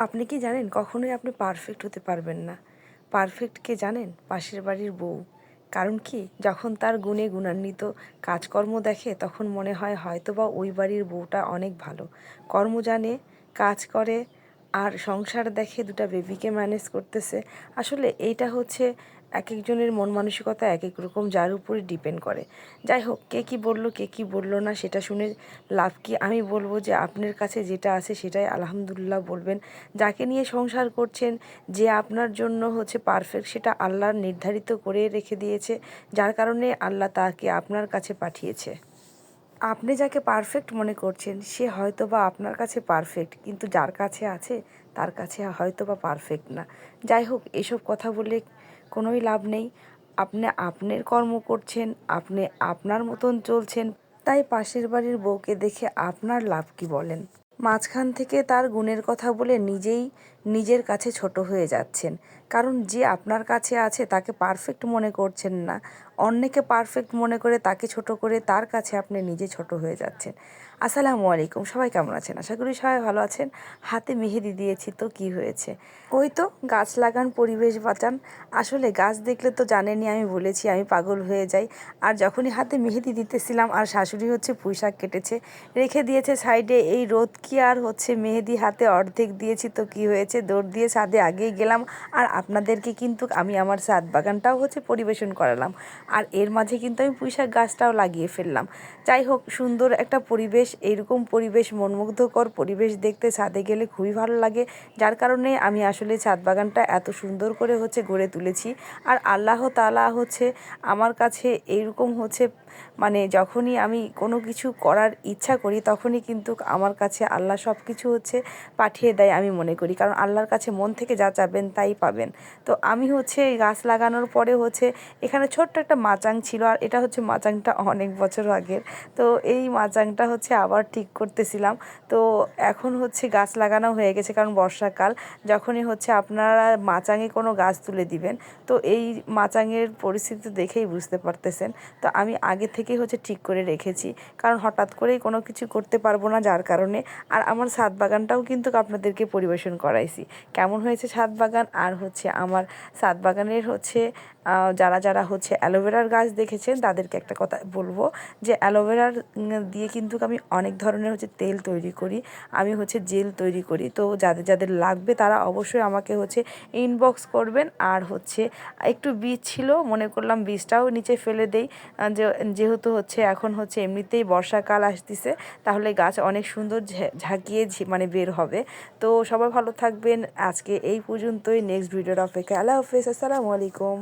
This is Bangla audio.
আপনি কি জানেন, কখনোই আপনি পারফেক্ট হতে পারবেন না। পারফেক্ট কে জানেন? পাশের বাড়ির বউ। কারণ কি? যখন তার গুণে গুণান্বিত কাজকর্ম দেখে, তখন মনে হয় হয়তো বা ওই বাড়ির বউটা অনেক ভালো। কর্ম জানে, কাজ করে, আর সংসার দেখে দুটা বেবিকে ম্যানেজ করতেছে। আসলে এইটা হচ্ছে এক একজনের মন মানসিকতা এক এক রকম, যার উপরে ডিপেন্ড করে। যাই হোক, কে কী বলল, কে কী বলল না, সেটা শুনে লাভ কি? আমি বলব যে, আপনার কাছে যেটা আছে সেটাই আলহামদুলিল্লাহ বলবেন। যাকে নিয়ে সংসার করছেন, যে আপনার জন্য হচ্ছে পারফেক্ট সেটা আল্লাহর নির্ধারিত করে রেখে দিয়েছে। যার কারণে আল্লাহ তাকে আপনার কাছে পাঠিয়েছে। আপনি যাকে পারফেক্ট মনে করছেন, সে হয়তো বা আপনার কাছে পারফেক্ট কিন্তু যার কাছে আছে, তার কাছে হয়তো বা পারফেক্ট না। যাই হোক, এসব কথা বলে কোনোই লাভ নেই। আপনি আপনার কর্ম করছেন, আপনি আপনার মতন চলছেন, তাই পাশের বাড়ির বউকে দেখে আপনার লাভ কি বলেন? মাঝখান থেকে তার গুণের কথা বলে নিজেই নিজের কাছে ছোট হয়ে যাচ্ছেন। কারণ যে আপনার কাছে আছে, তাকে পারফেক্ট মনে করছেন না। অন্যকে পারফেক্ট মনে করে, তাকে ছোট করে, তার কাছে আপনি নিজে ছোট হয়ে যাচ্ছেন। আসসালামু আলাইকুম, সবাই কেমন আছেন? আশা করি সবাই ভালো আছেন। হাতে মেহেদি দিয়েছি, তো কি হয়েছে? ওই তো, গাছ লাগান, পরিবেশ বাঁচান। আসলে গাছ দেখলে তো জানেনই, আমি বলেছি, আমি পাগল হয়ে যাই। আর যখনই হাতে মেহেদি দিতেছিলাম, আর শাশুড়ি হচ্ছে পুঁই শাক কেটেছে, রেখে দিয়েছে সাইডে, এই রোদ কি আর হচ্ছে? মেহেদি হাতে অর্ধেক দিয়েছি, তো কি হয়েছে? দৌড় দিয়ে ছাদে আগেই গেলাম আর আপনাদেরকে কিন্তু আমি আমার ছাদ বাগানটাও হচ্ছে পরিবেশন করালাম। আর এর মাঝে কিন্তু আমি পুঁইশাক গাছটাও লাগিয়ে ফেললাম। যাই হোক, সুন্দর একটা পরিবেশ এইরকম পরিবেশ, মনমুগ্ধকর পরিবেশ দেখতে ছাদে গেলে খুবই ভালো লাগে। যার কারণে আমি আসলে ছাদ বাগানটা এত সুন্দর করে হচ্ছে গড়ে তুলেছি। আর আল্লাহ তালা হচ্ছে আমার কাছে এইরকম হচ্ছে মানে যখনই আমি কোনো কিছু করার ইচ্ছা করি, তখনই কিন্তু আমার কাছে আল্লাহ সব কিছু হচ্ছে পাঠিয়ে দেয় আমি মনে করি। কারণ আল্লাহর কাছে মন থেকে যা চাবেন তাই পাবেন। তো আমি হচ্ছে এই গাছ লাগানোর পরে হচ্ছে এখানে ছোট্ট একটা মাচাং ছিল আর এটা হচ্ছে মাচাংটা অনেক বছর আগের। তো এই মাচাংটা হচ্ছে আবার ঠিক করতেছিলাম। তো এখন হচ্ছে গাছ লাগানো হয়ে গেছে কারণ বর্ষাকাল। যখনই হচ্ছে আপনারা মাচাঙে কোনো গাছ তুলে দিবেন, তো এই মাচাঙের পরিস্থিতি দেখেই বুঝতে পারতেছেন। তো আমি আগে থেকেই হচ্ছে ঠিক করে রেখেছি। কারণ হঠাৎ করেই কোনো কিছু করতে পারব না যার কারণে। আর আমার ছাদ বাগানটাও কিন্তু আপনাদেরকে পরিবেশন করাইছি কেমন হয়েছে ছাদ বাগান আর হচ্ছে আমার ছাদ বাগানের হচ্ছে যারা যারা হচ্ছে অ্যালোভেরার গাছ দেখেছেন, তাদেরকে একটা কথা বলব যে অ্যালোভেরার দিয়ে কিন্তু আমি অনেক ধরনের হচ্ছে তেল তৈরি করি। আমি হচ্ছে জেল তৈরি করি। তো যাদের যাদের লাগবে তারা অবশ্যই আমাকে হচ্ছে ইনবক্স করবেন। আর হচ্ছে একটু বীজ ছিল, মনে করলাম বীজটাও নিচে ফেলে দেই। যেহেতু হচ্ছে এখন হচ্ছে এমনিতেই বর্ষাকাল আসতেছে, তাহলে গাছ অনেক সুন্দর ঝাঁকিয়ে মানে বের হবে। তো সবাই ভালো থাকবেন। আজকে এই পর্যন্তই। নেক্সট ভিডিওর অপেক্ষা আল্লাহ হাফেজ। আসসালামু আলাইকুম।